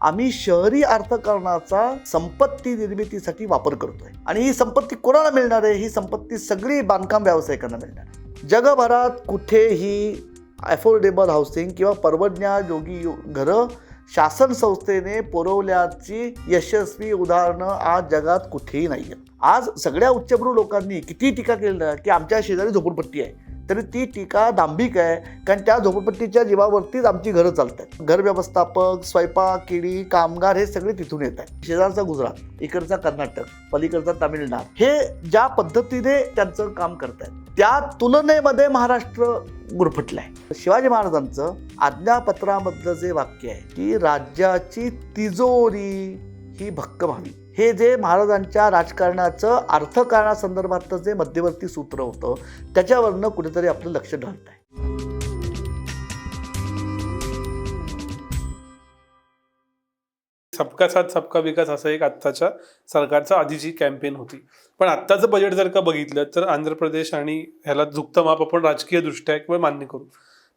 आम्ही शहरी अर्थकारणाचा संपत्ती निर्मितीसाठी वापर करतोय. आणि ही संपत्ती कोणाला मिळणार आहे? ही संपत्ती सगळी बांधकाम व्यावसायिकांना मिळणार आहे. जगभरात कुठेही अफोर्डेबल हाऊसिंग किंवा परवडण्यायोगी घरं शासन संस्थेने पुरवल्याची यशस्वी उदाहरणं आज जगात कुठेही नाही आहेत आज सगळ्या उच्चभ्रू लोकांनी किती टीका केली की आमच्या शेजारी झोपडपट्टी आहे. तरी ती टीका दांभिक आहे. कारण त्या झोपडपट्टीच्या जीवावरतीच आमची घरं चालतात. घर व्यवस्थापक स्वयंपाक किडी कामगार हे सगळे तिथून येत आहेत. शेजारचा गुजरात इकडचा कर्नाटक पलीकडचा तामिळनाड. हे ज्या पद्धतीने त्यांचं काम करतायत त्या तुलनेमध्ये महाराष्ट्र गुरफटलाय. शिवाजी महाराजांचं आज्ञापत्रामधलं जे वाक्य आहे की राज्याची तिजोरी ही भक्कम व्हावी हे जे महाराजांच्या राजकारणाचं अर्थकारणासंदर्भातलं जे मध्यवर्ती सूत्र होतं त्याच्यावरनं कुठेतरी आपलं लक्ष ढळत आहे सबका साथ सबका विकास असं एक आत्ताच्या सरकारचं आधीची कॅम्पेन होती. पण आत्ताचं बजेट जर का बघितलं तर आंध्र प्रदेश आणि ह्याला झुकतं माप आपण राजकीय दृष्ट्या किंवा मान्य करू.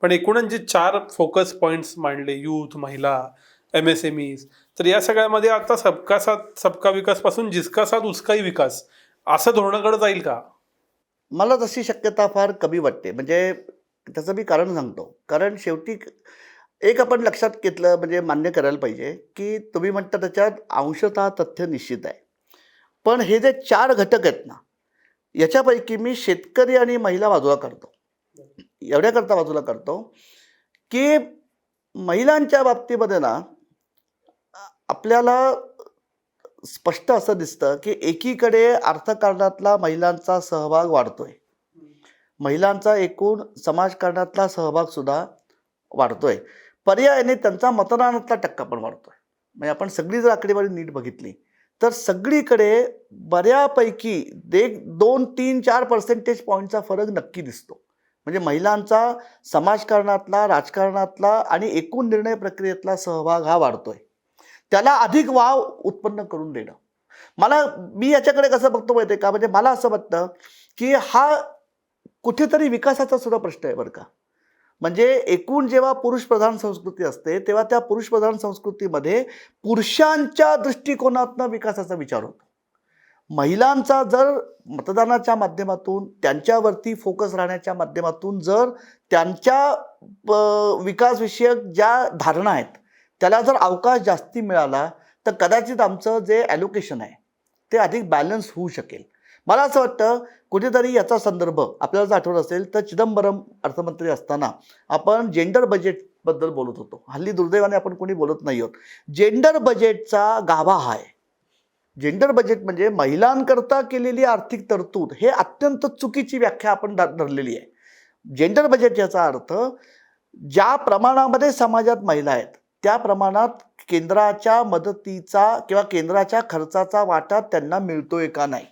पण एकूणच जे चार फोकस पॉईंट्स मांडले यूथ महिला एम एस एम ईज तर या सगळ्यामध्ये आता सबका साथ सबका विकासपासून जिसका साथ उसकाही विकास. असं धोरणाकडे जाईल का? मला तशी शक्यता फार कमी वाटते. म्हणजे त्याचं मी कारण सांगतो. कारण शेवटी एक आपण लक्षात घेतलं म्हणजे मान्य करायला पाहिजे की तुम्ही म्हणता त्याच्यात अंशतः तथ्य निश्चित आहे. पण हे जे चार घटक आहेत ना याच्यापैकी मी शेतकरी आणि महिला बाजूला करतो. एवढ्याकरता बाजूला करतो की महिलांच्या बाबतीमध्ये ना आपल्याला स्पष्ट असं दिसतं की एकीकडे अर्थकारणातला महिलांचा सहभाग वाढतोय. महिलांचा एकूण समाजकारणातला सहभागसुद्धा वाढतो वाढतोय. पर्यायाने त्यांचा मतदानातला टक्का पण वाढतोय. म्हणजे आपण सगळी जर आकडेवारी नीट बघितली तर सगळीकडे बऱ्यापैकी एक दोन तीन चार पर्सेंटेज पॉईंटचा फरक नक्की दिसतो. म्हणजे महिलांचा समाजकारणातला राजकारणातला आणि एकूण निर्णय प्रक्रियेतला सहभाग हा वाढतोय. त्याला अधिक वाव उत्पन्न करून देणं. मला मी याच्याकडे कसं बघतो माहिती आहे का? म्हणजे मला असं वाटतं की हा कुठेतरी विकासाचा सुद्धा प्रश्न आहे बरं का. म्हणजे एकूण जेव्हा पुरुषप्रधान संस्कृती असते तेव्हा त्या पुरुषप्रधान संस्कृतीमध्ये पुरुषांच्या दृष्टिकोनातनं विकासाचा विचार होतो. महिलांचा जर मतदानाच्या माध्यमातून त्यांच्यावरती फोकस राहण्याच्या माध्यमातून जर त्यांच्या प- विकासविषयक ज्या धारणा आहेत त्याला जर अवकाश जास्ती मिळाला तर कदाचित आमचं जे ॲलोकेशन आहे ते अधिक बॅलन्स होऊ शकेल. मला असं वाटतं कुठेतरी याचा संदर्भ आपल्याला जर आठवत असेल तर चिदंबरम अर्थमंत्री असताना आपण जेंडर बजेटबद्दल बोलत होतो. हल्ली दुर्दैवाने आपण कोणी बोलत नाही आहोत. जेंडर बजेटचा गाभा हा आहे. जेंडर बजेट म्हणजे महिलांकरता केलेली आर्थिक तरतूद हे अत्यंत चुकीची व्याख्या आपण धरलेली आहे. जेंडर बजेट याचा अर्थ ज्या प्रमाणामध्ये समाजात महिला आहेत त्या प्रमाणात केंद्राच्या मदतीचा किंवा केंद्राच्या खर्चाचा वाटा त्यांना मिळतोय का नाही?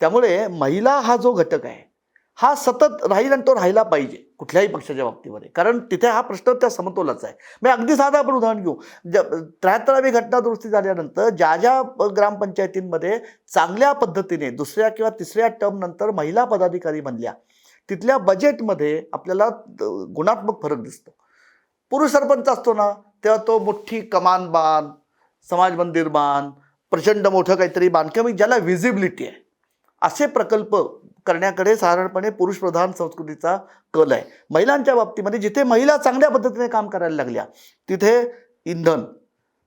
त्यामुळे महिला हा जो घटक आहे हा सतत राहील आणि तो राहिला पाहिजे कुठल्याही पक्षाच्या बाबतीमध्ये. कारण तिथे हा प्रश्न त्या समतोलाचा आहे. मी अगदी साधं आपण उदाहरण घेऊ. ज त्र्याहत्तरावी घटना दुरुस्ती झाल्यानंतर ज्या ज्या प- ग्रामपंचायतींमध्ये चांगल्या पद्धतीने दुसऱ्या किंवा तिसऱ्या टर्मनंतर महिला पदाधिकारी बनल्या तिथल्या बजेटमध्ये आपल्याला गुणात्मक फरक दिसतो. पुरुष सरपंच असतो ना तेव्हा तो मोठी कमान बांध समाज मंदिर बांध प्रचंड मोठं काहीतरी बांधकाम ज्याला व्हिजिबिलिटी आहे. असे प्रकल्प करण्याकडे साधारणपणे पुरुषप्रधान संस्कृतीचा कल आहे. महिलांच्या बाबतीमध्ये जिथे महिला चांगल्या पद्धतीने काम करायला लागल्या तिथे इंधन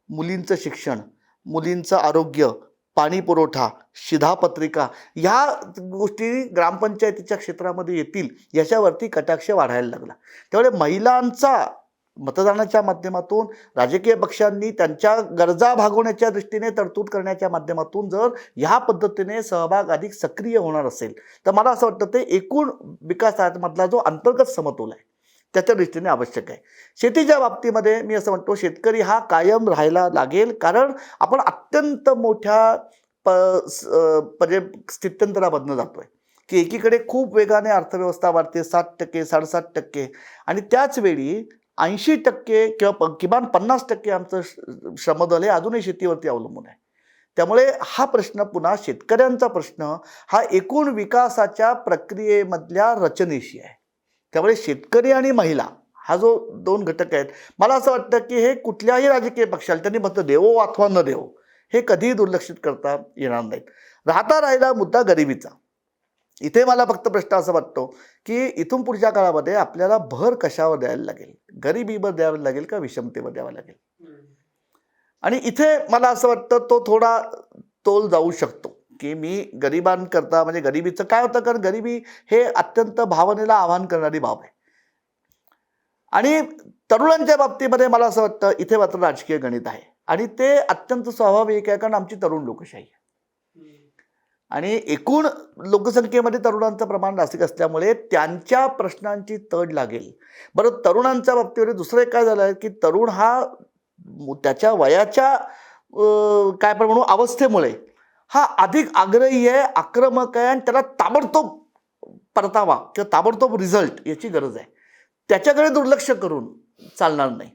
मुलींचं शिक्षण मुलींचं आरोग्य पाणी पुरवठा शिधापत्रिका ह्या गोष्टी ग्रामपंचायतीच्या क्षेत्रामध्ये येतील याच्यावरती कटाक्ष वाढायला लागला. त्यामुळे महिलांचा मतदानाच्या माध्यमातून राजकीय पक्षांनी त्यांच्या गरजा भागवण्याच्या दृष्टीने तरतूद करण्याच्या माध्यमातून जर ह्या पद्धतीने सहभाग अधिक सक्रिय होणार असेल तर मला असं वाटतं ते एकूण विकासामधला जो अंतर्गत समतोल आहे त्याच्या दृष्टीने आवश्यक आहे. शेतीच्या बाबतीमध्ये मी असं म्हणतो शेतकरी हा कायम राहायला लागेल कारण आपण अत्यंत मोठ्या प स- म्हणजे स्थित्यंतरामधनं आहे की एकीकडे खूप वेगाने अर्थव्यवस्था वाढते सात टक्के साडेसात टक्के. आणि त्याच वेळी ऐंशी टक्के किंवा प किमान पन्नास टक्के आमचं श्रमदल हे अजूनही शेतीवरती अवलंबून आहे. त्यामुळे हा प्रश्न पुन्हा शेतकऱ्यांचा प्रश्न हा एकूण विकासाच्या प्रक्रियेमधल्या रचनेशी आहे. त्यामुळे शेतकरी आणि महिला हा जो दोन घटक आहेत मला असं वाटतं की हे कुठल्याही राजकीय पक्षाला त्यांनी मत देवो अथवा न देवो हे कधीही दुर्लक्षित करता येणार नाहीत. राहता राहिला मुद्दा गरिबीचा. इथे मला फक्त प्रश्न असं वाटतो की इथून पुढच्या काळामध्ये आपल्याला भर कशावर द्यायला लागेल? गरिबीवर द्यावं लागेल का विषमतेवर द्यावं लागेल? आणि इथे मला असं वाटतं तो थोडा तोल जाऊ शकतो की मी गरिबांकरता म्हणजे गरिबीचं काय होतं? कारण गरिबी हे अत्यंत भावनेला आव्हान करणारी बाब आहे. आणि तरुणांच्या बाबतीमध्ये मला असं वाटतं इथे मात्र राजकीय गणित आहे. आणि ते अत्यंत स्वाभाविक आहे कारण आमची तरुण लोकशाही आहे. आणि एकूण लोकसंख्येमध्ये तरुणांचं प्रमाण नास्तिक असल्यामुळे त्यांच्या प्रश्नांची तड लागेल. बरं तरुणांच्या बाबतीमध्ये दुसरं एक काय झालं आहे की तरुण हा त्याच्या वयाच्या काय पण म्हणू अवस्थेमुळे हा अधिक आग्रही आहे आक्रमक आहे आणि त्याला ताबडतोब परतावा किंवा ताबडतोब रिझल्ट याची गरज आहे. त्याच्याकडे दुर्लक्ष करून चालणार नाही.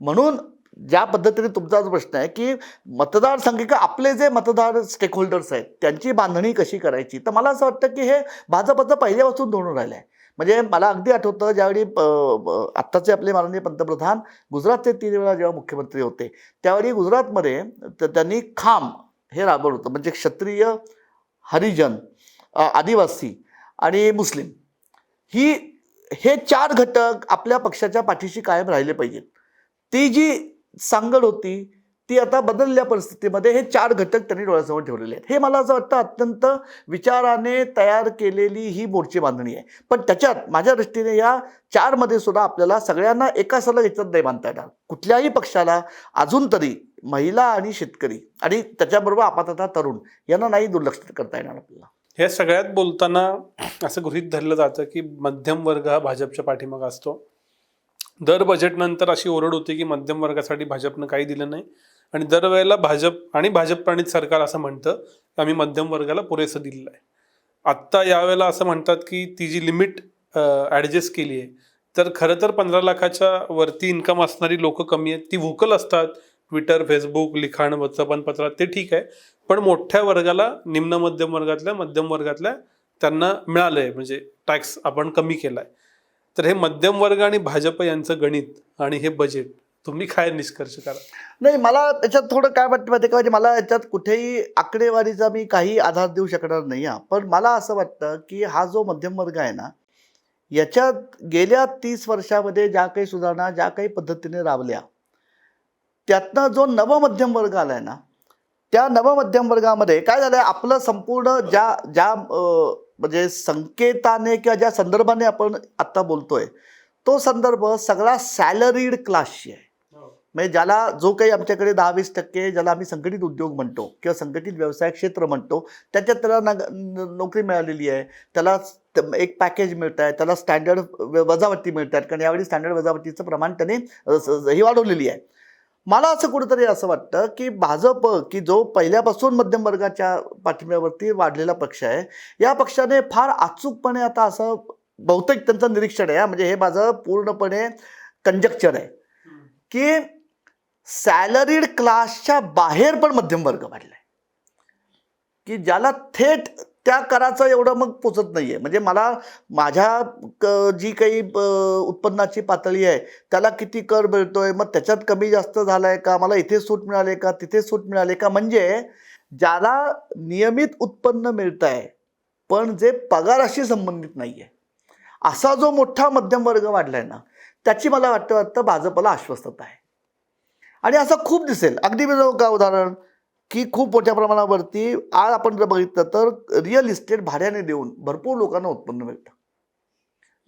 म्हणून ज्या पद्धतीने तुमचाच प्रश्न आहे की मतदारसंघिका आपले जे मतदार स्टेकहोल्डर्स आहेत त्यांची बांधणी कशी करायची? तर मला असं वाटतं की हे भाजपचं पहिल्यापासून धोरण राहिलं आहे म्हणजे मला अगदी आठवतं ज्यावेळी आत्ताचे आपले माननीय पंतप्रधान गुजरातचे तीन वेळा जेव्हा मुख्यमंत्री होते त्यावेळी गुजरातमध्ये तर त्यांनी खाम हे राबवलं होतं. म्हणजे क्षत्रिय हरिजन आदिवासी आणि मुस्लिम ही हे चार घटक आपल्या पक्षाच्या पाठीशी कायम राहिले पाहिजेत. ती जी सांगड होती ती आता बदलल्या परिस्थितीमध्ये हे चार घटक त्यांनी डोळ्यासमोर ठेवलेले आहेत. हे मला असं वाटतं अत्यंत विचाराने तयार केलेली ही मोर्ची बांधणी आहे. पण त्याच्यात माझ्या दृष्टीने या चारमध्ये सुद्धा आपल्याला सगळ्यांना एका सलग याच्यात नाही बांधता येणार. कुठल्याही पक्षाला अजून तरी महिला आणि शेतकरी आणि त्याच्याबरोबर आपातता तरुण यांना नाही दुर्लक्ष करता येणार आपल्याला. हे सगळ्यात बोलताना असं गृहीत धरलं जातं की मध्यम वर्ग हा भाजपच्या पाठीमागे असतो. दर बजेटनंतर अशी ओरड होती की मध्यम वर्गासाठी भाजपनं काही दिलं नाही. आणि दरवेळेला भाजप आणि भाजप प्रणित सरकार असं म्हणतं की आम्ही मध्यम वर्गाला पुरेसं दिलेलं आहे. आत्ता यावेळेला असं म्हणतात की ती जी लिमिट ॲडजस्ट केली आहे तर खरं तर पंधरा लाखाच्या वरती इन्कम असणारी लोक कमी आहेत. ती व्होकल असतात. ट्विटर फेसबुक लिखाण वर्तमानपत्रात ते ठीक आहे. पण मोठ्या वर्गाला निम्न मध्यम वर्गातल्या मध्यम वर्गातल्या त्यांना मिळालं आहे म्हणजे टॅक्स आपण कमी केला आहे तर हे मध्यमवर्ग आणि भाजप यांचं गणित आणि हे बजेट तुम्ही काय निष्कर्ष करा नाही मला त्याच्यात थोडं काय वाटतं माहिती का? म्हणजे मला याच्यात कुठेही आकडेवारीचा मी काही आधार देऊ शकणार नाही हा. पण मला असं वाटतं की हा जो मध्यम वर्ग आहे ना याच्यात गेल्या तीस वर्षामध्ये ज्या काही सुधारणा ज्या काही पद्धतीने राबल्या त्यातनं जो नवमध्यम वर्ग आलाय ना त्या नवमध्यम वर्गामध्ये काय झालंय? आपलं संपूर्ण ज्या ज्या म्हणजे संकेताने किंवा ज्या संदर्भाने आपण आत्ता बोलतोय तो संदर्भ सगळा सॅलरीड क्लासशी आहे. म्हणजे ज्याला जो काही आमच्याकडे दहा वीस टक्के ज्याला आम्ही संघटित उद्योग म्हणतो किंवा संघटित व्यवसाय क्षेत्र म्हणतो त्याच्यात त्याला नग न- नोकरी मिळालेली आहे. त्याला एक पॅकेज मिळत आहे. त्याला स्टँडर्ड वजावटी मिळत आहेत. कारण यावेळी स्टँडर्ड वजावटीचं प्रमाण त्यांनी ही वाढवलेली आहे. मला असं कुठंतरी असं वाटतं की भाजप की जो पहिल्यापासून मध्यम वर्गाच्या पाठिंब्यावरती वाढलेला पक्ष आहे या पक्षाने फार अचूकपणे आता असं बहुतेक त्यांचं निरीक्षण आहे म्हणजे हे माझं पूर्णपणे कंजक्चर आहे. की सॅलरीड क्लासच्या बाहेर पण मध्यम वर्ग वाढलाय. की ज्याला थेट त्या कराचं एवढं मग पोचत नाही आहे म्हणजे मला माझ्या क- जी काही उत्पन्नाची पातळी आहे त्याला किती कर मिळतो आहे मग त्याच्यात कमी जास्त झाला आहे का मला इथे सूट मिळाले का तिथे सूट मिळाले का म्हणजे ज्याला नियमित उत्पन्न मिळत आहे पण जे पगाराशी संबंधित नाही आहे असा जो मोठा मध्यम वर्ग आहे ना त्याची मला वाटतं वाटतं भाजपला आश्वस्तता आहे. आणि असं खूप दिसेल. अगदी मी का उदाहरण की खूप मोठ्या प्रमाणावरती आज आपण जर बघितलं तर रिअल इस्टेट भाड्याने देऊन भरपूर लोकांना उत्पन्न मिळतं.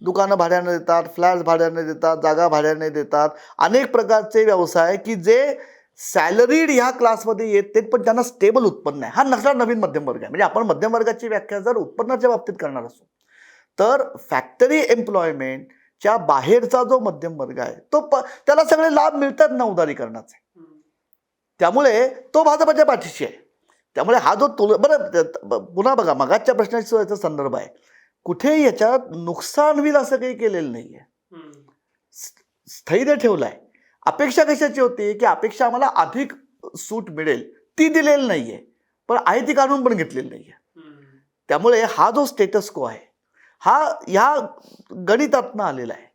दुकानं भाड्याने देतात फ्लॅट्स भाड्याने देतात जागा भाड्याने देतात. अनेक प्रकारचे व्यवसाय की जे सॅलरीड ह्या क्लासमध्ये येते पण त्यांना स्टेबल उत्पन्न आहे. हा नसला नवीन मध्यम वर्ग आहे. म्हणजे आपण मध्यम वर्गाची व्याख्या जर उत्पन्नाच्या बाबतीत करणार असू तर फॅक्टरी एम्प्लॉयमेंटच्या बाहेरचा जो मध्यम वर्ग आहे तो प त्याला सगळे लाभ मिळतात ना उदारीकरणाचे. त्यामुळे तो भाजपच्या पाठीशी आहे. त्यामुळे हा जो तुल बरं पुन्हा बघा मगाच्या प्रश्नाची याचा संदर्भ आहे. कुठेही याच्यात नुकसान होईल असं काही केलेलं नाही आहे स्थैर्य ठेवलं आहे अपेक्षा कशाची होती? की अपेक्षा आम्हाला अधिक सूट मिळेल. ती दिलेली नाही आहे पण आहे ती काढून पण घेतलेली नाही आहे त्यामुळे हा जो स्टेटस को आहे हा ह्या गणितातनं आलेला आहे.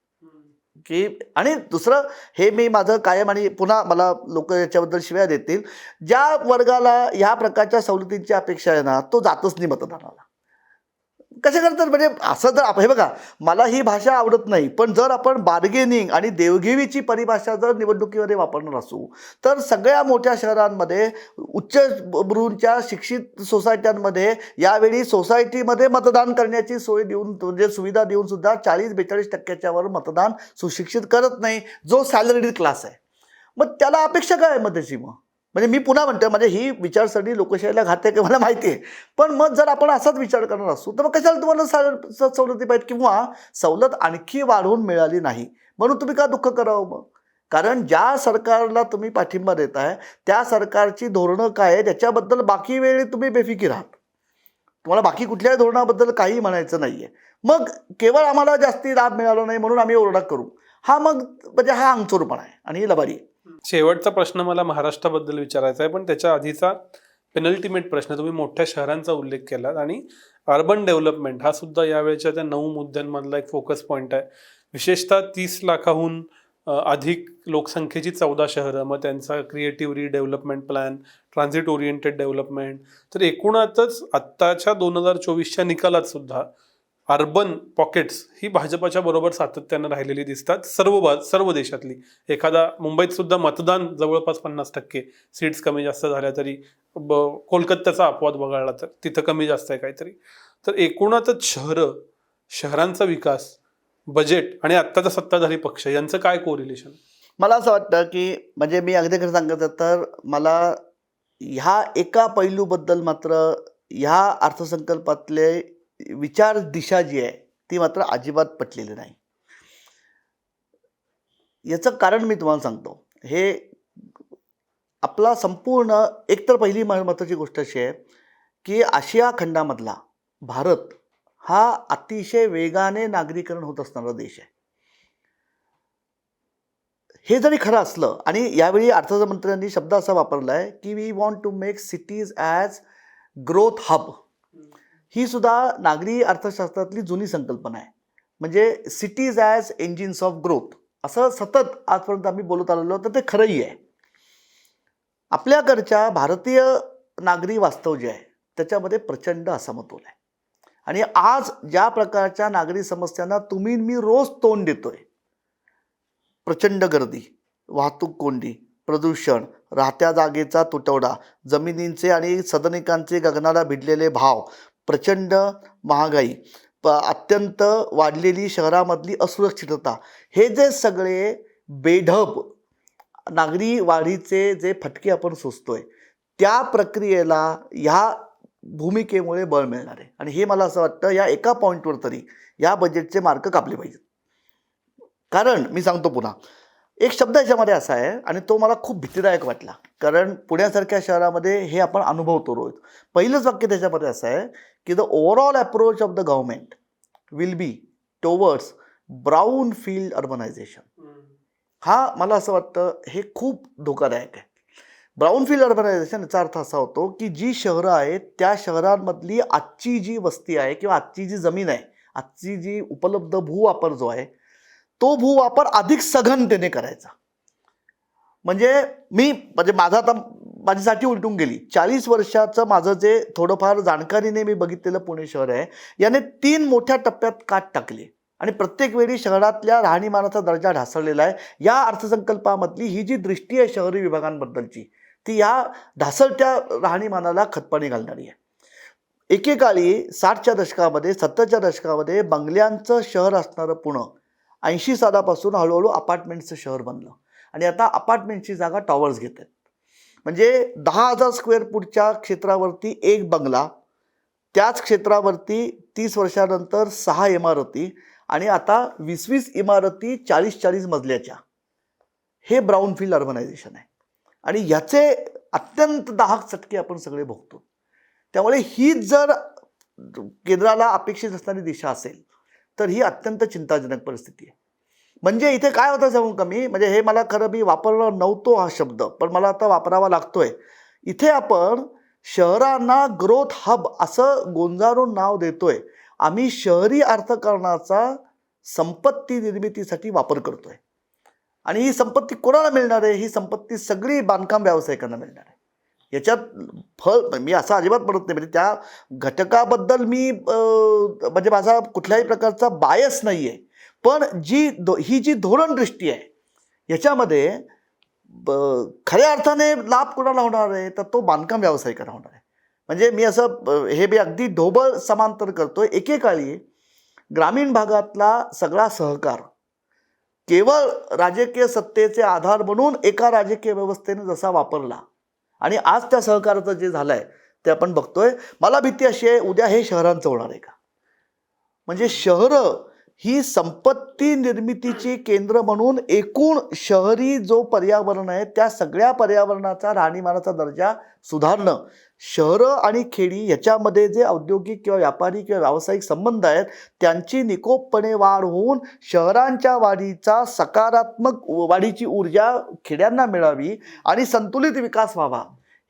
की आणि दुसरं हे मी माझं कायम आणि पुन्हा मला लोक याच्याबद्दल शिव्या देतील ज्या वर्गाला ह्या प्रकारच्या सवलतींची अपेक्षा आहे ना तो जातच नाही मतदानाला. कसे करतात? म्हणजे असं जर आपण हे बघा मला ही भाषा आवडत नाही पण जर आपण बार्गेनिंग आणि देवघेवीची परिभाषा जर निवडणुकीमध्ये वापरणार असू तर सगळ्या मोठ्या शहरांमध्ये उच्च भ्रूंच्या शिक्षित सोसायट्यांमध्ये यावेळी सोसायटीमध्ये मतदान करण्याची सोय देऊन म्हणजे सुविधा देऊन सुद्धा चाळीस बेचाळीस टक्क्याच्यावर मतदान सुशिक्षित करत नाही जो सॅलरीड क्लास आहे. मग त्याला अपेक्षा काय आहे मग त्याची मग? म्हणजे मी पुन्हा म्हणतो म्हणजे ही विचारसरणी लोकशाहीला घाते की मला माहिती आहे. पण मग जर आपण असाच विचार करणार असू तर मग कशाला तुम्हाला सा- स- सवलती पाहिजे किंवा सवलत आणखी वाढवून मिळाली नाही? म्हणून तुम्ही का दुःख करावं मग? कारण ज्या सरकारला तुम्ही पाठिंबा देताय त्या सरकारची धोरणं काय आहे त्याच्याबद्दल बाकी वेळी तुम्ही बेफिकीर आहात तुम्हाला बाकी कुठल्याही धोरणाबद्दल काही म्हणायचं नाही आहे मग केवळ आम्हाला जास्ती लाभ मिळाला नाही म्हणून आम्ही ओरडा करू. हा मग म्हणजे हा अंगचोरपणा आहे आणि ही लबारी आहे. शेवटचा प्रश्न मला महाराष्ट्राबद्दल विचारायचा आहे पण त्याच्या आधीचा पेनल्टिमेट प्रश्न तुम्ही मोठ्या शहरांचा उल्लेख केला आणि अर्बन डेव्हलपमेंट हा सुद्धा यावेळेच्या त्या नऊ मुद्द्यांमधला एक फोकस पॉईंट आहे. विशेषतः तीस लाखाहून अधिक लोकसंख्येची चौदा शहरं मग त्यांचा creative redevelopment plan transit oriented development तर एकूणातच आत्ताच्या दोन हजार चोवीसच्या निकालात सुद्धा अर्बन पॉकेट्स ही भाजपाच्या बरोबर सातत्यानं राहिलेली दिसतात. सर्व सर्व देशातली. एखादा मुंबईत सुद्धा मतदान जवळपास पन्नास टक्के. सीट्स कमी जास्त झाल्या तरी ब कोलकात्याचा अपवाद वगळला तर तिथं कमी जास्त आहे काहीतरी. तर एकूणातच शहरं शहरांचा विकास बजेट आणि आत्ताचा सत्ताधारी पक्ष यांचं काय कोरिलेशन मला असं वाटतं की म्हणजे मी अगदी खरं सांगायचं तर मला ह्या एका पैलूबद्दल मात्र ह्या अर्थसंकल्पातले विचार दिशा जी आहे ती मात्र अजिबात पटलेली नाही. याचं कारण मी तुम्हाला सांगतो. हे आपला संपूर्ण एकतर पहिली महत्त्वाची गोष्ट अशी आहे की आशिया खंडामधला भारत हा अतिशय वेगाने नागरीकरण होत असणारा देश आहे. हे जरी खरं असलं आणि यावेळी अर्थमंत्र्यांनी शब्द असा वापरला आहे की we want to make cities as growth hub ही सुद्धा नागरी अर्थशास्त्रातली जुनी संकल्पना आहे. म्हणजे cities as engines of growth असं सतत आजपर्यंत आम्ही बोलत आलेलो तर ते खरंही आहे. आपल्याकडच्या भारतीय नागरी वास्तव जे आहे त्याच्यामध्ये प्रचंड असमतोल आहे. आणि आज ज्या प्रकारच्या नागरी समस्यांना तुम्ही मी रोज तोंड देतोय प्रचंड गर्दी वाहतूक कोंडी प्रदूषण राहत्या जागेचा तुटवडा जमिनींचे आणि सदनिकांचे गगनाला भिडलेले भाव प्रचंड महागाई प अत्यंत वाढलेली शहरामधली असुरक्षितता. हे जे सगळे बेढब नागरी वाढीचे जे फटके आपण सोसतोय त्या प्रक्रियेला ह्या भूमिकेमुळे बळ मिळणार आहे. आणि हे मला असं वाटतं या एका पॉईंटवर तरी या बजेटचे मार्क कापले पाहिजेत. कारण मी सांगतो पुन्हा एक शब्द याच्यामध्ये असा आहे आणि तो मला खूप भीतीदायक वाटला. कारण पुण्यासारख्या शहरामध्ये हे आपण अनुभवतो रोज. पहिलंच वाक्य त्याच्यामध्ये असं आहे की the overall approach of the government will be towards brown field urbanisation हा मला असं वाटतं हे खूप धोकादायक आहे. ब्राऊन फील्ड अर्बनायझेशन याचा अर्थ असा होतो की जी शहरं आहेत त्या शहरांमधली आजची जी वस्ती आहे किंवा आजची जी जमीन आहे आजची जी उपलब्ध भूवापर जो आहे तो भूवापर अधिक सघनतेने करायचा. म्हणजे मी म्हणजे माझा आता माझ्यासाठी उलटून गेली. चाळीस वर्षाचं माझं जे थोडंफार जाणकारीने मी बघितलेलं पुणे शहर आहे याने तीन मोठ्या टप्प्यात काट टाकली. आणि प्रत्येक वेळी शहरातल्या राहणीमानाचा दर्जा ढासळलेला आहे. या अर्थसंकल्पामधली ही जी दृष्टी आहे शहरी विभागांबद्दलची ती या ढासळत्या राहणीमानाला खतपाणी घालणारी आहे. एकेकाळी साठच्या दशकामध्ये सत्तरच्या दशकामध्ये बंगल्यांचं शहर असणारं पुणं ऐंशी सालापासून हळूहळू अपार्टमेंटचं शहर बनलं. आणि आता अपार्टमेंटची जागा टॉवर्स घेत आहेत. म्हणजे दहा हजार स्क्वेअर फूटच्या क्षेत्रावरती एक बंगला त्याच क्षेत्रावरती तीस वर्षानंतर सहा इमारती आणि आता वीस वीस इमारती चाळीस चाळीस मजल्याच्या. हे ब्राऊन फील्ड अर्बनायझेशन आहे. आणि ह्याचे अत्यंत दाहक चटके आपण सगळे भोगतो. त्यामुळे हीच जर केंद्राला अपेक्षित असणारी दिशा असेल तर ही अत्यंत चिंताजनक परिस्थिती आहे. म्हणजे इथे काय होतं सांगू का मी? म्हणजे हे मला खरं मी वापरला नव्हतो हा शब्द पण मला आता वापरावा लागतोय. इथे आपण शहरांना ग्रोथ हब असं गोंजारून नाव देतोय. आम्ही शहरी अर्थकारणाचा संपत्ती निर्मितीसाठी वापर करतोय. आणि ही संपत्ती कोणाला मिळणार आहे? ही संपत्ती सगळी बांधकाम व्यावसायिकांना मिळणार आहे. याच्यात फळ मी असं अजिबात म्हणत नाही म्हणजे त्या घटकाबद्दल मी म्हणजे माझा कुठल्याही प्रकारचा बायस नाही आहे पण जी धो ही जी धोरणदृष्टी आहे याच्यामध्ये ब- खऱ्या अर्थाने लाभ कोणाला होणार आहे? तर तो बांधकाम व्यावसायिकाला होणार आहे. म्हणजे मी असं हे मी अगदी ढोबळ समांतर करतो एकेकाळी ग्रामीण भागातला सगळा सहकार केवळ राजकीय सत्तेचे आधार म्हणून एका राजकीय व्यवस्थेने जसा वापरला आणि आज त्या सहकाराचं जे झालं आहे ते आपण बघतोय. मला भीती अशी आहे उद्या हे शहरांचं होणार आहे का? म्हणजे शहरं ही संपत्ती निर्मितीची केंद्र म्हणून एकूण शहरी जो पर्यावरण आहे त्या सगळ्या पर्यावरणाचा राहणीमानाचा दर्जा सुधारणं शहरं आणि खेडी ह्याच्यामध्ये जे औद्योगिक किंवा व्यापारी किंवा व्यावसायिक संबंध आहेत त्यांची निकोपपणे वाढ होऊन शहरांच्या वाढीचा सकारात्मक वाढीची ऊर्जा खेड्यांना मिळावी आणि संतुलित विकास व्हावा.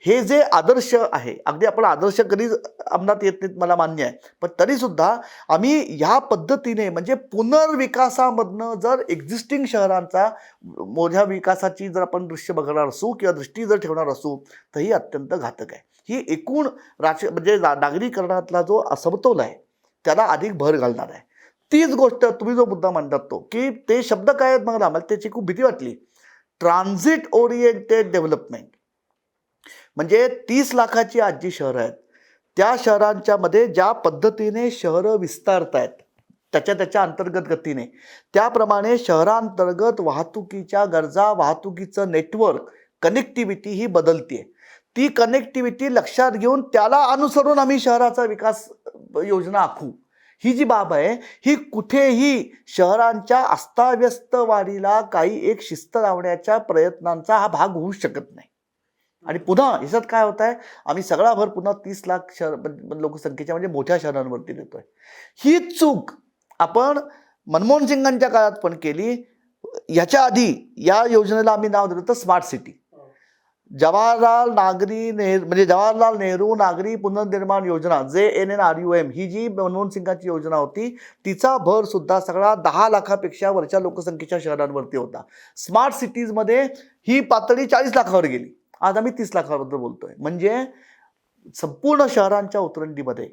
हे जे आदर्श आहे अगदी आपण आदर्श कधीच अंमलात येत नाहीत मला मान्य आहे पण तरीसुद्धा आम्ही ह्या पद्धतीने म्हणजे पुनर्विकासामधनं जर एक्झिस्टिंग शहरांचा मोठ्या विकासाची जर आपण दृश्य बघणार असू किंवा दृष्टी जर ठेवणार असू तर ही अत्यंत घातक आहे. ही एकूण राज म्हणजे नागरीकरणातला जो असमतोल आहे त्याला अधिक भर घालणार आहे. तीच गोष्ट तुम्ही जो मुद्दा मांडतात तो की ते शब्द काय आहेत मला आम्हाला त्याची खूप भीती वाटली. ट्रान्झिट ओरिएंटेड डेव्हलपमेंट म्हणजे तीस लाखाची आज जी शहरं आहेत. त्या शहरांच्या मध्ये ज्या पद्धतीने शहरं विस्तारत आहेत त्याच्या त्याच्या अंतर्गत गतीने. त्याप्रमाणे शहरांतर्गत वाहतुकीच्या गरजा वाहतुकीचं नेटवर्क कनेक्टिव्हिटी ही बदलतीये. ती कनेक्टिव्हिटी लक्षात घेऊन त्याला अनुसरून आम्ही शहराचा विकास योजना आखू. ही जी बाब आहे ही कुठेही शहरांच्या अस्ताव्यस्त वाढीला काही एक शिस्त लावण्याच्या प्रयत्नांचा हा भाग होऊ शकत नाही. आणि पुन्हा ह्याच्यात काय होत आहे आम्ही सगळा भर पुन्हा तीस लाख शहर लोकसंख्येच्या म्हणजे मोठ्या शहरांवरती देतोय. ही चूक आपण मनमोहन सिंगांच्या काळात पण केली. ह्याच्या आधी या योजनेला आम्ही नाव दिलं होतं स्मार्ट सिटी जवाहरलाल नागरी नेहरू म्हणजे जवाहरलाल नेहरू नागरी पुनर्निर्माण योजना J N N R U M ही जी मनमोहन सिंगाची योजना होती तिचा भर सुद्धा सगळा दहा लाखापेक्षा वरच्या लोकसंख्येच्या शहरांवरती होता. स्मार्ट सिटीजमध्ये ही पातळी चाळीस लाखावर गेली. आज आम्ही तीस लाखाबद्दल बोलतोय. म्हणजे संपूर्ण शहरांच्या उतरंडीमध्ये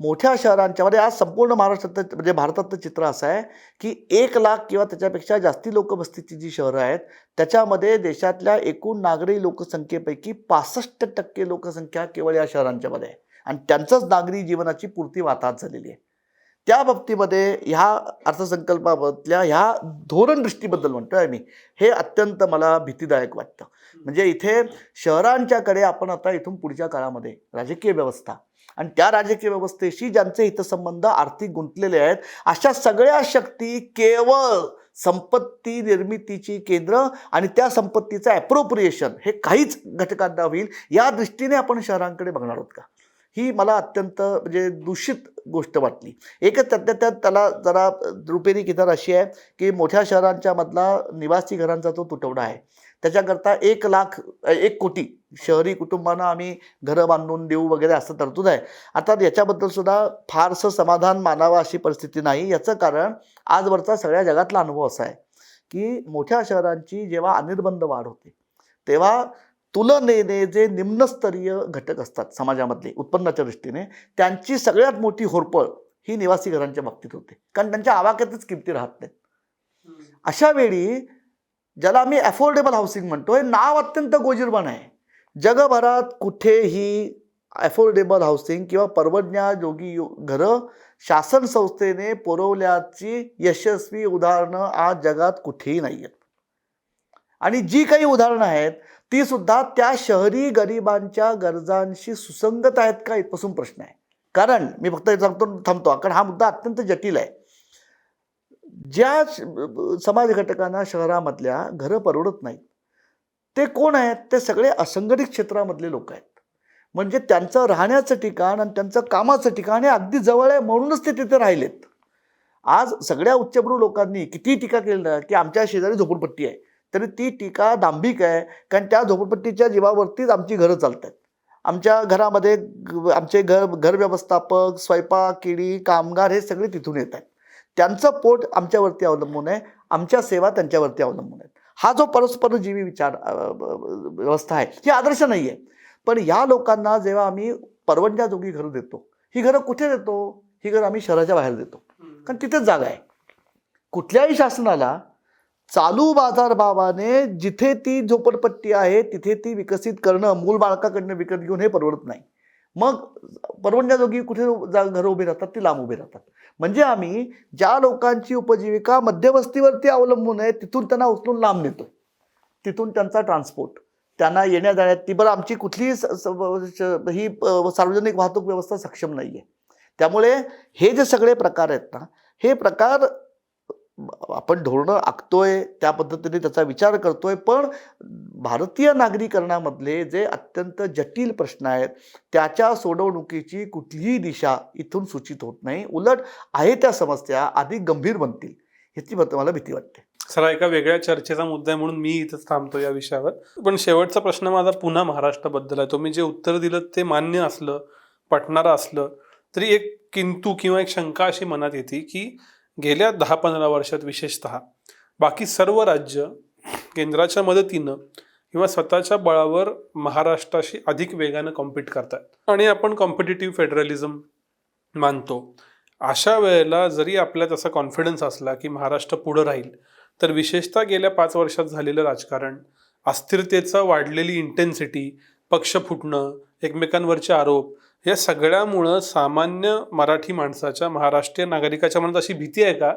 मोठ्या शहरांच्यामध्ये आज संपूर्ण महाराष्ट्रात म्हणजे भारतातलं चित्र असं आहे की एक लाख किंवा त्याच्यापेक्षा जास्ती लोकवस्तीची जी शहरं आहेत त्याच्यामध्ये देशातल्या एकूण नागरी लोकसंख्येपैकी पासष्ट टक्के लोकसंख्या केवळ या शहरांच्यामध्ये आहे. आणि त्यांचंच नागरी जीवनाची पूर्ती वाताहत झालेली आहे. त्या बाबतीमध्ये ह्या अर्थसंकल्पाबद्दल्या ह्या धोरण दृष्टीबद्दल म्हणतो आहे मी हे अत्यंत मला भीतीदायक वाटतं. म्हणजे इथे शहरांच्याकडे आपण आता इथून पुढच्या काळामध्ये राजकीय व्यवस्था आणि त्या राजकीय व्यवस्थेशी ज्यांचे हितसंबंध आर्थिक गुंतलेले आहेत अशा सगळ्या शक्ती केवळ संपत्ती निर्मितीची केंद्र आणि त्या संपत्तीचं ॲप्रोप्रिएशन हे काहीच घटकांना होईल या दृष्टीने आपण शहरांकडे बघणार आहोत का? ही मला अत्यंत म्हणजे दूषित गोष्ट वाटली. एकच त्यातल्या त्यात त्याला जरा रुपेरी किनार अशी आहे की मोठ्या शहरांच्या मधला निवासी घरांचा जो तुटवडा आहे. त्याच्याकरता एक लाख एक कोटी शहरी कुटुंबांना आम्ही घरं बांधून देऊ वगैरे असं तरतूद आहे. आता याच्याबद्दल सुद्धा फारसं समाधान मानावं अशी परिस्थिती नाही. याचं कारण आजवरचा सगळ्या जगातला अनुभव असा आहे की मोठ्या शहरांची जेव्हा अनिर्बंध वाढ होते तेव्हा तुलनेने जे निम्नस्तरीय घटक असतात समाजामधले उत्पन्नाच्या दृष्टीने त्यांची सगळ्यात मोठी होरपळ ही निवासी घरांच्या बाबतीत होते. कारण त्यांच्या आवाक्यातच किमती राहत नाहीत. अशा वेळी ज्याला आम्ही अफोर्डेबल हाऊसिंग म्हणतो हे नाव अत्यंत गोजीरवाण आहे. जगभरात कुठेही अफोर्डेबल हाऊसिंग किंवा परवडण्याजोगी घरं शासन संस्थेने पुरवल्याची यशस्वी उदाहरणं आज जगात कुठेही नाही आहेत आणि जी काही उदाहरणं आहेत ती सुद्धा त्या शहरी गरिबांच्या गरजांशी सुसंगत आहेत का? इथपासून प्रश्न आहे. कारण मी फक्त सांगतो थांबतो कारण हा मुद्दा अत्यंत जटिल आहे. ज्या समाज घटकांना शहरामधल्या घरं परवडत नाहीत ते कोण आहेत? ते सगळे असंघटित क्षेत्रामधले लोक आहेत. म्हणजे त्यांचं राहण्याचं ठिकाण आणि त्यांचं कामाचं ठिकाण हे अगदी जवळ आहे म्हणूनच ते तिथे राहिलेत. आज सगळ्या उच्चभ्रू लोकांनी किती टीका केली ना की आमच्या शेजारी झोपडपट्टी आहे. तरी ती टीका दांभिक आहे. कारण त्या झोपडपट्टीच्या जीवावरतीच आमची घरं चालत आहेत आमच्या घरामध्ये आमचे घर घर व्यवस्थापक स्वयंपाक किडी कामगार हे सगळे तिथून येत आहेत त्यांचं पोट आमच्यावरती अवलंबून आहे. आमच्या सेवा त्यांच्यावरती अवलंबून आहेत. हा जो परस्परजीवी विचार व्यवस्था आहे ही आदर्श नाही आहे पण या लोकांना जेव्हा आम्ही परवडण्याजोगी घरं देतो ही घरं कुठे देतो? ही घरं आम्ही शहराच्या बाहेर देतो. कारण तिथेच जागा आहे. कुठल्याही शासनाला चालू बाजारभावाने जिथे ती झोपडपट्टी आहे तिथे ती विकसित करणं मूल बाळकाकडनं विकत घेऊन हे परवडत नाही. मग परवडण्याजोगी कुठे जा घरं उभी राहतात? ती लांब उभी राहतात. म्हणजे आम्ही ज्या लोकांची उपजीविका मध्यवस्तीवरती अवलंबून आहे तिथून त्यांना उचलून लांब नेतो. तिथून त्यांचा ट्रान्सपोर्ट त्यांना येण्या जाण्यात ती बरं आमची कुठलीही स- ही सार्वजनिक वाहतूक व्यवस्था सक्षम नाही आहे त्यामुळे हे जे सगळे प्रकार आहेत ना हे प्रकार आपण धोरणं आखतोय त्या पद्धतीने त्याचा विचार करतोय पण भारतीय नागरीकरणामधले जे अत्यंत जटिल प्रश्न आहेत त्याच्या सोडवणुकीची कुठलीही दिशा इथून सूचित होत नाही. उलट आहे त्या समस्या अधिक गंभीर बनतील. ह्याची मला भीती वाटते. सर एका वेगळ्या चर्चेचा मुद्दा आहे म्हणून मी इथंच थांबतो या विषयावर. पण शेवटचा प्रश्न माझा पुन्हा महाराष्ट्राबद्दल आहे. तुम्ही जे उत्तर दिलं ते मान्य असलं पटणारं असलं तरी एक किंतू किंवा एक शंका अशी मनात येते की गेल्या दहा पंधरा वर्षात विशेषतः बाकी सर्व राज्य केंद्राच्या मदतीनं किंवा स्वतःच्या बळावर महाराष्ट्राशी अधिक वेगानं कॉम्पिट करतात. आणि आपण कॉम्पिटेटिव्ह फेडरलिझम मानतो. अशा वेळेला जरी आपल्यात असा कॉन्फिडन्स असला की महाराष्ट्र पुढं राहील तर विशेषतः गेल्या पाच वर्षात झालेलं राजकारण अस्थिरतेचं वाढलेली इंटेन्सिटी पक्ष फुटणं एकमेकांवरचे आरोप या सगळ्यामुळं सामान्य मराठी माणसाच्या महाराष्ट्रीय नागरिकाच्या मनात अशी भीती आहे का?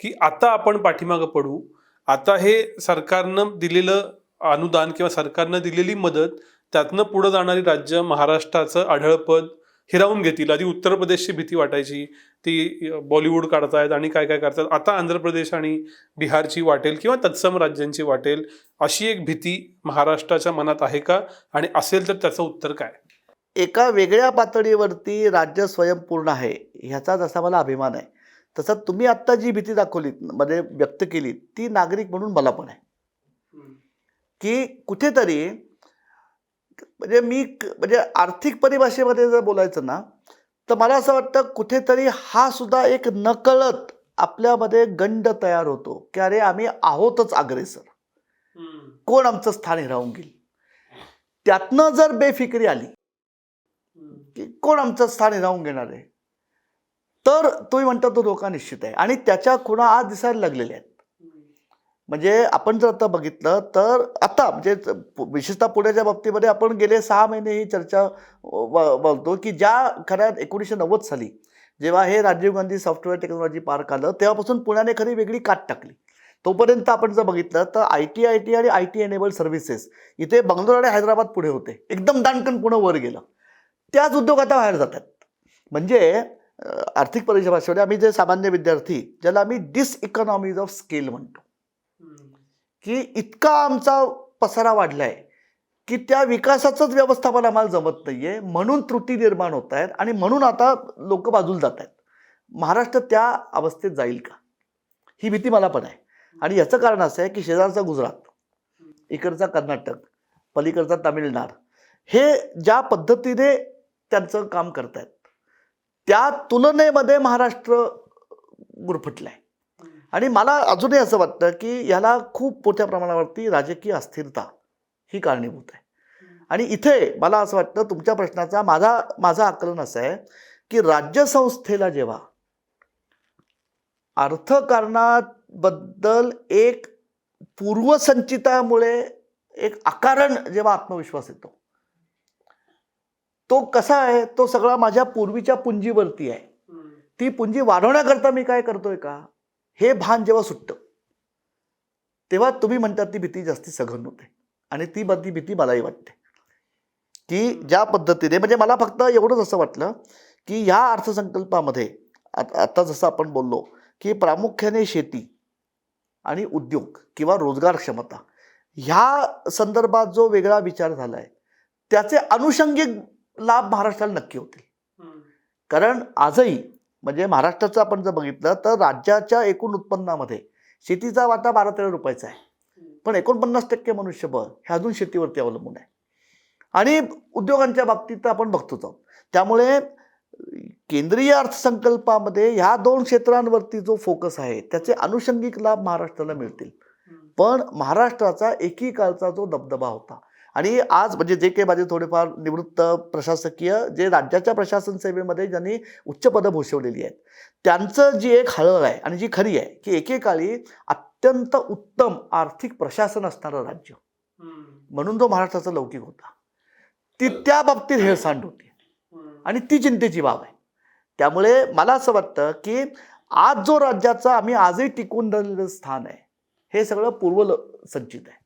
की आता आपण पाठीमागं पडू आता हे सरकारनं दिलेलं अनुदान किंवा सरकारनं दिलेली मदत त्यातनं पुढं जाणारी राज्य महाराष्ट्राचं आढळपद हिरावून घेतील. आधी उत्तर प्रदेशची भीती वाटायची ती बॉलिवूड काढतायत आणि काय काय करतात. आता आंध्र प्रदेश आणि बिहारची वाटेल किंवा तत्सम राज्यांची वाटेल अशी एक भीती महाराष्ट्राच्या मनात आहे का? आणि असेल तर त्याचं उत्तर काय? एका वेगळ्या पातळीवरती राज्य स्वयंपूर्ण आहे ह्याचा जसा मला अभिमान आहे. तसा तुम्ही आत्ता जी भीती दाखवलीत मध्ये व्यक्त केली ती नागरिक म्हणून मला पण आहे. की कुठेतरी म्हणजे मी म्हणजे आर्थिक परिभाषेमध्ये जर बोलायचं ना तर मला असं वाटतं कुठेतरी हा सुद्धा एक नकळत आपल्यामध्ये गंड तयार होतो की अरे आम्ही आहोतच अग्रेसर. कोण आमचं स्थान हिरावून घेईल? त्यातनं जर बेफिक्री आली की कोण आमचं स्थान हिरावून घेणार आहे? तर तुम्ही म्हणता तो धोका निश्चित आहे. आणि त्याच्या खुणा आज दिसायला लागलेल्या आहेत. म्हणजे आपण जर आता बघितलं तर आता म्हणजे विशेषतः पुण्याच्या बाबतीमध्ये आपण गेले सहा महिने ही चर्चा बोलतो की ज्या खऱ्यात एकोणीसशे नव्वद साली जेव्हा हे Rajiv Gandhi software technology park आलं तेव्हापासून पुण्याने खरी वेगळी काट टाकली. तोपर्यंत आपण जर बघितलं तर आय टी आय टी आणि आय टी एनेबल सर्व्हिसेस इथे बंगलोर आणि हैदराबाद पुढे होते. एकदम दांडकन पुणे वर गेलं. त्याच उद्योग आता बाहेर जातात. म्हणजे आर्थिक परिभाषेमध्ये आम्ही जे सामान्य विद्यार्थी ज्याला आम्ही डिस इकॉनॉमीज ऑफ स्केल म्हणतो की इतका आमचा पसारा वाढलाय की त्या विकासाचंच व्यवस्थापन आम्हाला जमत नाहीये म्हणून त्रुटी निर्माण होत आहेत आणि म्हणून आता लोक बाजूला जात आहेत. महाराष्ट्र त्या अवस्थेत जाईल का? ही भीती मला पण आहे. आणि याचं कारण असं आहे की शेजारचा गुजरात इकडचा कर्नाटक पलीकडचा तामिळनाड हे ज्या पद्धतीने त्यांचं काम करतायत. त्या तुलनेमध्ये महाराष्ट्र गुरफटलं आहे आणि मला अजूनही असं वाटतं की ह्याला खूप मोठ्या प्रमाणावरती राजकीय अस्थिरता ही कारणीभूत आहे. आणि इथे मला असं वाटतं तुमच्या प्रश्नाचा माझा माझं आकलन असं आहे की राज्यसंस्थेला जेव्हा अर्थकारणाबद्दल एक पूर्वसंचितामुळे एक अकारण जेव्हा आत्मविश्वास येतो तो कसा आहे? तो सगळा माझ्या पूर्वीच्या पुंजीवरती आहे. ती पुंजी वाढवण्याकरता मी काय करतोय का? हे भान जेव्हा सुटतं तेव्हा तुम्ही म्हणतात ती भीती जास्ती सघन होते. आणि ती बद्दी भीती मलाही वाटते. की ज्या पद्धतीने म्हणजे मला फक्त एवढंच असं वाटलं की ह्या अर्थसंकल्पामध्ये आत- आता जसं आपण बोललो की प्रामुख्याने शेती आणि उद्योग किंवा रोजगार क्षमता ह्या संदर्भात जो वेगळा विचार झाला आहे त्याचे अनुषंगिक लाभ महाराष्ट्राला नक्की होतील. कारण आजही म्हणजे महाराष्ट्राचं आपण जर बघितलं तर राज्याच्या एकूण उत्पन्नामध्ये शेतीचा वाटा बारा तेरा रुपयाचा आहे. पण एकोणपन्नास टक्के मनुष्यबळ हे अजून शेतीवरती अवलंबून आहे. आणि उद्योगांच्या बाबतीत आपण बघतोच आहोत. त्यामुळे केंद्रीय अर्थसंकल्पामध्ये ह्या दोन क्षेत्रांवरती जो फोकस आहे त्याचे अनुषंगिक लाभ महाराष्ट्राला मिळतील. पण महाराष्ट्राचा एकीकाळचा जो दबदबा होता आणि आज म्हणजे जे काही माझे थोडेफार निवृत्त प्रशासकीय जे राज्याच्या प्रशासन सेवेमध्ये ज्यांनी उच्च पदं भूषवलेली आहेत त्यांचं जी एक हळळ आहे आणि जी खरी आहे की एकेकाळी अत्यंत उत्तम आर्थिक प्रशासन असणारं राज्य. म्हणून जो महाराष्ट्राचा लौकिक होता. ती त्या बाबतीत हेळसांड होती. आणि ती चिंतेची बाब आहे. त्यामुळे मला असं वाटतं की आज जो राज्याचा आम्ही आजही टिकून धरलेलं स्थान आहे हे सगळं पूर्व संचित आहे.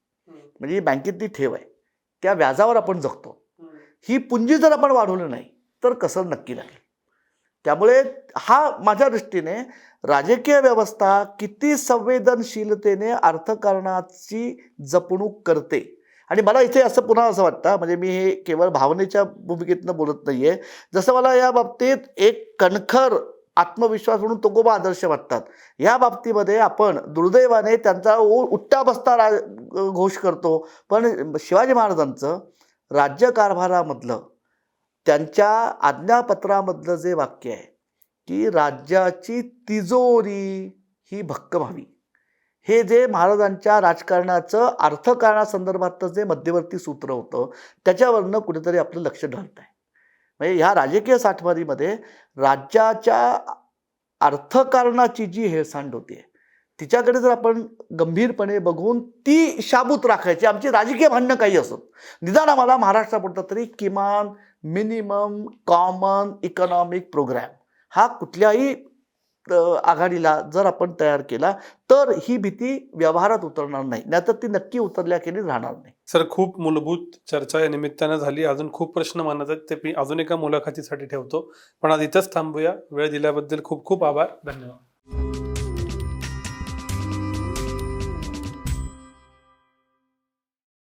म्हणजे ही बँकेतली ठेव आहे. त्या व्याजावर आपण जगतो. ही पुंजी जर आपण वाढवलं नाही तर कसं नक्की लागेल. त्यामुळे हा माझ्या दृष्टीने राजकीय व्यवस्था किती संवेदनशीलतेने अर्थकारणाची जपणूक करते. आणि मला इथे असं पुन्हा असं वाटतं म्हणजे मी हे केवळ भावनेच्या भूमिकेतनं बोलत नाही आहे जसं मला या बाबतीत एक कणखर आत्मविश्वास म्हणून तुकोबा आदर्श वाटतात. या बाबतीमध्ये आपण दुर्दैवाने त्यांचा उ- उठ्ठा बसता रा घोष करतो. पण शिवाजी महाराजांचं राज्यकारभारामधलं त्यांच्या आज्ञापत्रामधलं जे वाक्य आहे की राज्याची तिजोरी ही भक्कम हवी. हे जे महाराजांच्या राजकारणाचं अर्थकारणासंदर्भातलं जे मध्यवर्ती सूत्र होतं त्याच्यावरनं कुठेतरी आपलं लक्ष ढळत आहे. म्हणजे ह्या राजकीय साठवणीमध्ये राज्याच्या अर्थकारणाची जी हेळसांड आहे तिच्याकडे जर आपण गंभीरपणे बघून ती शाबूत राखायची आमची राजकीय भांडणं काही असत. निदान आम्हाला महाराष्ट्रापुरता तरी किमान मिनिमम कॉमन इकॉनॉमिक प्रोग्रॅम हा कुठल्याही आघाडीला जर आपण तयार केला तर ही भीती व्यवहारात उतरणार नाही. नाहीतर ती नक्की उतरल्या केली राहणार नाही. सर खूप मूलभूत चर्चा या निमित्तानं झाली. अजून खूप प्रश्न मानत आहेत ते मी अजून एका मुलाखतीसाठी ठेवतो. पण आज इथंच थांबूया. वेळ दिल्याबद्दल खूप खूप आभार. धन्यवाद.